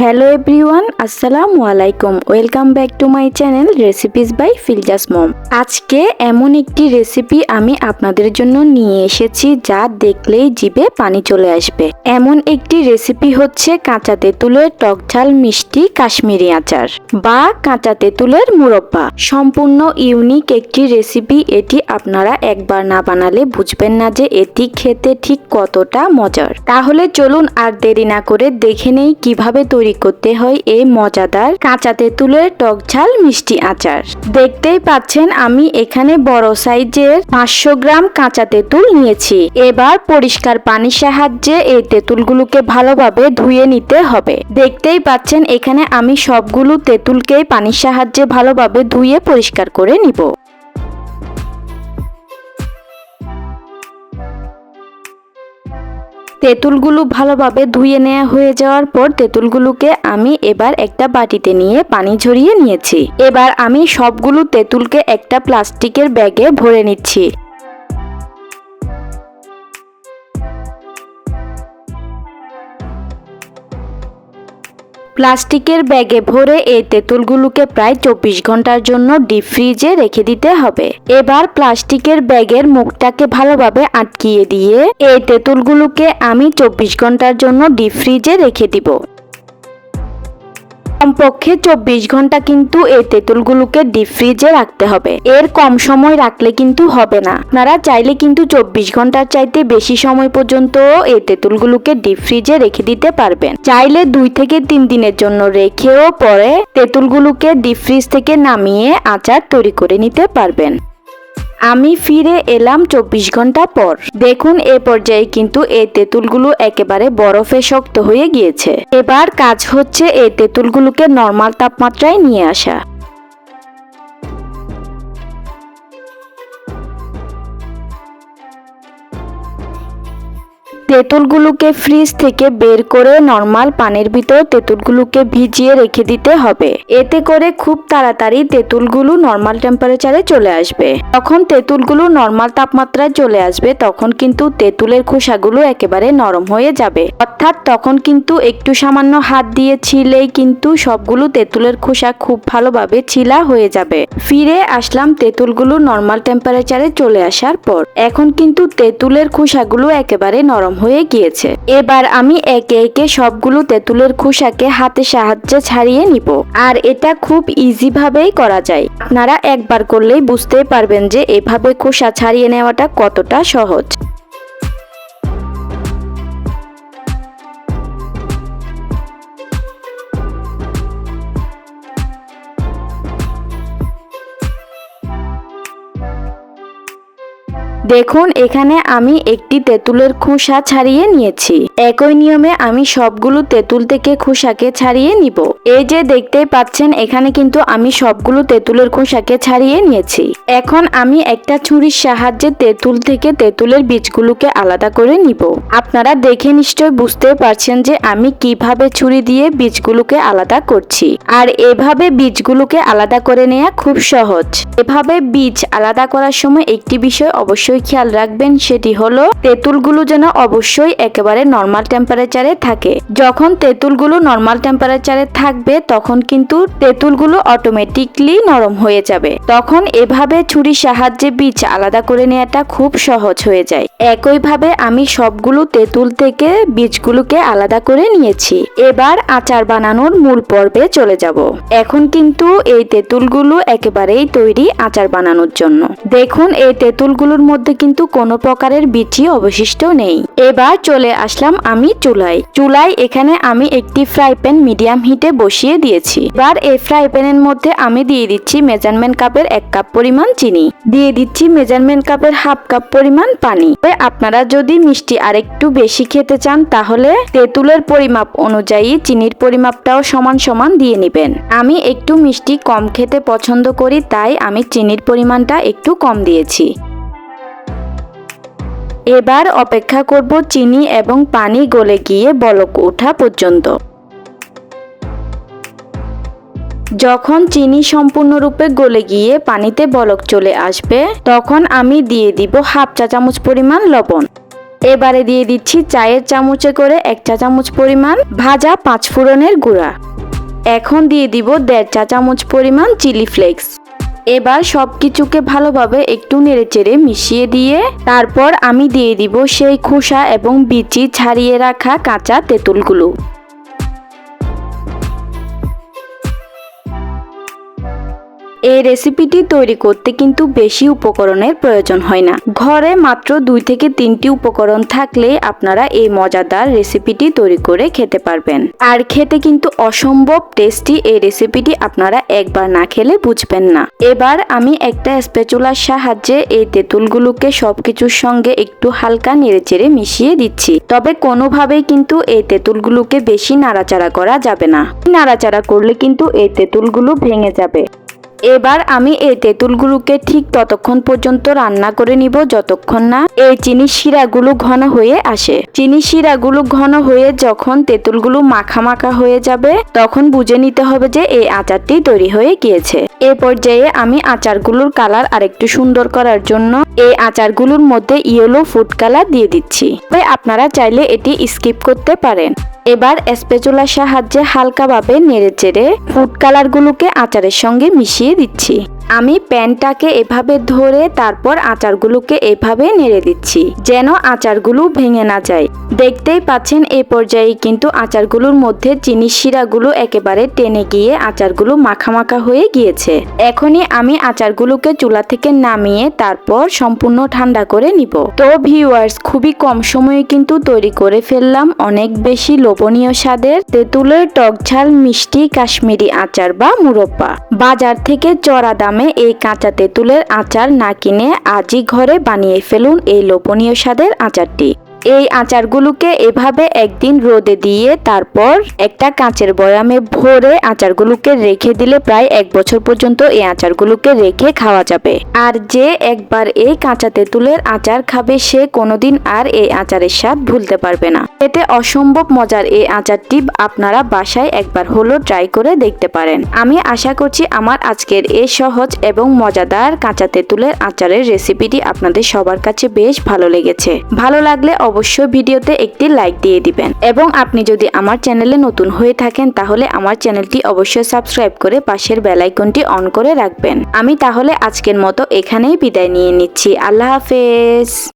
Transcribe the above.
Hello everyone আসসালামু আলাইকুম welcome back to my channel recipes by Filza's mom আজকে এমন একটি রেসিপি আমি আপনাদের জন্য নিয়ে এসেছি যা দেখলেই জিভে পানি চলে আসবে। এমন একটি রেসিপি হচ্ছে কাঁচা তেঁতুলের টক ঝাল মিষ্টি কাশ্মীরি আচার বা কাঁচা তেঁতুলের মুরব্বা। সম্পূর্ণ ইউনিক একটি রেসিপি এটি আপনারা একবার না বানালে বুঝবেন না যে এটি খেতে ঠিক কতটা মজার। তাহলে চলুন আর দেরি না করে দেখে নেই কীভাবে তৈরি করতে হয় এই মজাদার কাঁচা তেঁতুলের টক ঝাল মিষ্টি আচার। দেখতেই পাচ্ছেন আমি এখানে বড় সাইজের পাঁচশো গ্রাম কাঁচা তেঁতুল নিয়েছি। এবার পরিষ্কার পানির সাহায্যে এই তেঁতুলগুলোকে ভালোভাবে ধুয়ে নিতে হবে। দেখতেই পাচ্ছেন এখানে আমি সবগুলো তেঁতুলকেই পানির সাহায্যে ভালোভাবে ধুয়ে পরিষ্কার করে নিব। তেঁতুলগুলো ভালোভাবে ধুয়ে নেওয়া হয়ে যাওয়ার পর তেঁতুলগুলোকে আমি এবার একটা বাটিতে নিয়ে পানি ঝরিয়ে নিয়েছি। এবার আমি সবগুলো তেঁতুলকে একটা প্লাস্টিকের ব্যাগে ভরে নিচ্ছি। প্লাস্টিকের ব্যাগে ভরে এই তেঁতুলগুলোকে প্রায় চব্বিশ ঘণ্টার জন্য ডিপ ফ্রিজে রেখে দিতে হবে। এবার প্লাস্টিকের ব্যাগের মুখটাকে ভালোভাবে আটকিয়ে দিয়ে এই তেঁতুলগুলোকে আমি চব্বিশ ঘণ্টার জন্য ডিপ ফ্রিজে রেখে দিব। কমপক্ষে চব্বিশ ঘণ্টা কিন্তু এই তেঁতুলগুলোকে ডিপ ফ্রিজে রাখতে হবে। এর কম সময় রাখলে কিন্তু হবে না। আপনারা চাইলে কিন্তু চব্বিশ ঘণ্টার চাইতে বেশি সময় পর্যন্ত এই তেঁতুলগুলোকে ডিপ ফ্রিজে রেখে দিতে পারবেন। চাইলে দুই থেকে তিন দিনের জন্য রেখেও পরে তেঁতুলগুলোকে ডিপ ফ্রিজ থেকে নামিয়ে আচার তৈরি করে নিতে পারবেন। আমি ফিরে এলাম চব্বিশ ঘণ্টা পর। দেখুন, এ পর্যায়ে কিন্তু এই তেঁতুলগুলো একেবারে বরফে শক্ত হয়ে গিয়েছে। এবার কাজ হচ্ছে এই তেঁতুলগুলোকে নর্মাল তাপমাত্রায় নিয়ে আসা। তেঁতুলগুলোকে ফ্রিজ থেকে বের করে নর্মাল পানির ভিতর তেঁতুলগুলোকে ভিজিয়ে রেখে দিতে হবে। এতে করে খুব তাড়াতাড়ি তেঁতুলগুলো নর্মাল টেম্পারেচারে চলে আসবে। তখন তেঁতুলগুলো নর্মাল তাপমাত্রায় চলে আসবে, তখন কিন্তু তেঁতুলের খোসাগুলো একেবারে নরম হয়ে যাবে। অর্থাৎ তখন কিন্তু একটু সামান্য হাত দিয়ে ছিলেই কিন্তু সবগুলো তেঁতুলের খোসা খুব ভালোভাবে ছিলা হয়ে যাবে। ফিরে আসলাম তেঁতুলগুলো নর্মাল টেম্পারেচারে চলে আসার পর। এখন কিন্তু তেঁতুলের খোসাগুলো একেবারে নরম হয়ে গিয়েছে। এবার আমি একে একে সবগুলো তেঁতুলের খোসাকে হাতে সাহায্যে ছাড়িয়ে নিব। আর এটা খুব ইজি ভাবেই করা যায়। আপনারা একবার করলেই বুঝতে পারবেন যে এভাবে খোসা ছাড়িয়ে নেওয়াটা কতটা সহজ। দেখুন, এখানে আমি একটি তেঁতুলের খোসা ছাড়িয়ে নিয়েছি। একই নিয়মে আমি সবগুলো তেঁতুল থেকে খোসাকে ছাড়িয়ে নিব। এই যে দেখতেই পাচ্ছেন, এখানে কিন্তু আমি সবগুলো তেঁতুলের খোসাকে ছাড়িয়ে নিয়েছি। এখন আমি একটা ছুরির সাহায্যে তেঁতুল থেকে তেঁতুলের বীজগুলোকে আলাদা করে নিব। আপনারা দেখে নিশ্চয় বুঝতে পারছেন যে আমি কীভাবে ছুরি দিয়ে বীজগুলোকে আলাদা করছি। আর এভাবে বীজগুলোকে আলাদা করে নেওয়া খুব সহজ। এভাবে বীজ আলাদা করার সময় একটি বিষয় অবশ্যই খেয়াল রাখবেন, সেটি হলো তেঁতুলগুলো যেন অবশ্যই একেবারে নর্মাল টেম্পারেচারে থাকে। যখন তেঁতুলগুলো নর্মাল টেম্পারেচারে থাকবে, তখন কিন্তু তেঁতুলগুলো অটোমেটিকলি নরম হয়ে যাবে। তখন এভাবে ছুরির সাহায্যে বীজ আলাদা করে নেওয়াটা খুব সহজ হয়ে যায়। একইভাবে আমি সবগুলো তেঁতুল থেকে বীজগুলোকে আলাদা করে নিয়েছি। এবার আচার বানানোর মূল পর্বে চলে যাব। এখন কিন্তু এই তেঁতুলগুলো একেবারেই তৈরি আচার বানানোর জন্য। দেখুন, এই তেঁতুলগুলোর মধ্যে কিন্তু কোনো প্রকারের বিচি অবশিষ্ট নেই। এবার চলে আসলাম আমি চুলায়। চুলায় এখানে আমি একটি ফ্রাই প্যান মিডিয়াম হিটে বসিয়ে দিয়েছি। এবার এই ফ্রাই প্যানের মধ্যে আমি দিয়ে দিচ্ছি মেজারমেন্ট কাপের এক কাপ পরিমাণ চিনি। দিয়ে দিচ্ছি মেজারমেন্ট কাপের হাফ কাপ পরিমাণ পানি। আপনারা যদি মিষ্টি আরেকটু বেশি খেতে চান, তাহলে তেঁতুলের পরিমাপ অনুযায়ী চিনির পরিমাপটাও সমান সমান দিয়ে নেবেন। আমি একটু মিষ্টি কম খেতে পছন্দ করি, তাই আমি চিনির পরিমাণটা একটু কম দিয়েছি। এবার অপেক্ষা করব চিনি এবং পানি গলে গিয়ে বলক ওঠা পর্যন্ত। যখন চিনি সম্পূর্ণরূপে গলে গিয়ে পানিতে বলক চলে আসবে, তখন আমি দিয়ে দিব হাফ চা চামচ পরিমাণ লবণ। এবারে দিয়ে দিচ্ছি চায়ের চামচে করে এক চা চামচ পরিমাণ ভাজা পাঁচ ফোড়নের গুঁড়া। এখন দিয়ে দিব দেড় চা চামচ পরিমাণ চিলি ফ্লেক্স। এবার সব কিছুকে ভালোভাবে একটু নেড়েচেড়ে মিশিয়ে দিয়ে তারপর আমি দিয়ে দিব সেই খোসা এবং বিচি ছাড়িয়ে রাখা কাঁচা তেঁতুলগুলো। এই রেসিপিটি তৈরি করতে কিন্তু বেশি উপকরণের প্রয়োজন হয় না। ঘরে মাত্র দুই থেকে তিনটি উপকরণ থাকলে আপনারা এই মজাদার রেসিপিটি তৈরি করে খেতে পারবেন। আর খেতে কিন্তু অসম্ভব টেস্টি এই রেসিপিটি আপনারা একবার না খেলে বুঝবেন না। এবার আমি একটা স্পেচুলার সাহায্যে এই তেঁতুলগুলোকে সবকিছুর সঙ্গে একটু হালকা নেড়েচেড়ে মিশিয়ে দিচ্ছি। তবে কোনোভাবেই কিন্তু এই তেঁতুলগুলোকে বেশি নাড়াচাড়া করা যাবে না। নাড়াচাড়া করলে কিন্তু এই তেঁতুলগুলো ভেঙে যাবে। এবার আমি এই তেঁতুলগুলোকে ঠিক ততক্ষণ পর্যন্ত রান্না করে নিব যতক্ষণ না এই চিনি শিরাগুলো ঘন হয়ে আসে। চিনি শিরাগুলো ঘন হয়ে যখন তেঁতুলগুলো মাখা মাখা হয়ে যাবে, তখন বুঝে নিতে হবে যে এই আচারটি তৈরি হয়ে গিয়েছে। এ পর্যায়ে আমি আচারগুলোর কালার আরেকটু সুন্দর করার জন্য এই আচারগুলোর মধ্যে ইয়েলো ফুড কালার দিয়ে দিচ্ছি। তবে আপনারা চাইলে এটি স্কিপ করতে পারেন। এবার স্পেচুলার সাহায্যে হালকাভাবে নেড়ে চেড়ে ফুড কালারগুলোকে আচারের সঙ্গে মিশিয়ে দিচ্ছি। আমি প্যানটাকে এভাবে ধরে তারপর আচারগুলোকে এভাবে নেড়ে দিচ্ছি, যেন আচারগুলো ভেঙে না যায়। দেখতেই পাচ্ছেন, এ পর্যায়ে কিন্তু আচারগুলোর মধ্যে চিনি শিরাগুলো একেবারে টেনে গিয়ে আচারগুলো মাখা মাখা হয়ে গিয়েছে। এখনই আমি আচারগুলোকে চুলা থেকে নামিয়ে তারপর সম্পূর্ণ ঠান্ডা করে নিব। তো ভিউয়ার্স, খুবই কম সময়ে কিন্তু তৈরি করে ফেললাম অনেক বেশি লোভনীয় স্বাদের তেঁতুলের টক ঝাল মিষ্টি কাশ্মীরি আচার বা মুরব্বা। বাজার থেকে চড়া দামে এই কাঁচা তেঁতুলের আচার না কিনে আজই ঘরে বানিয়ে ফেলুন এই লোপনীয় স্বাদের আচারটি। এই আচারগুলোকে এভাবে একদিন রোদে দিয়ে তারপর একটা কাঁচের বয়ামে ভরে আচারগুলোকে রেখে দিলে প্রায় এক বছর পর্যন্ত এই আচারগুলোকে রেখে খাওয়া যাবে। আর যে একবার এই কাঁচা তেঁতুলের আচার খাবে, সে কোনোদিন আর এই আচারের স্বাদ ভুলতে পারবে না। এতে অসম্ভব মজার এই আচারটি আপনারা বাসায় একবার হলো ট্রাই করে দেখতে পারেন। আমি আশা করছি আমার আজকের এই সহজ এবং মজাদার কাঁচা তেঁতুলের আচারের রেসিপিটি আপনাদের সবার কাছে বেশ ভালো লেগেছে। ভালো লাগলে অবশ্যই ভিডিওতে একটি লাইক দিয়ে দিবেন। এবং আপনি যদি আমার চ্যানেলে নতুন হয়ে থাকেন, তাহলে আমার চ্যানেলটি অবশ্যই সাবস্ক্রাইব করে পাশের বেল আইকনটি অন করে রাখবেন। আমি তাহলে আজকের মতো এখানেই বিদায় নিয়ে নিচ্ছি। আল্লাহ হাফেজ।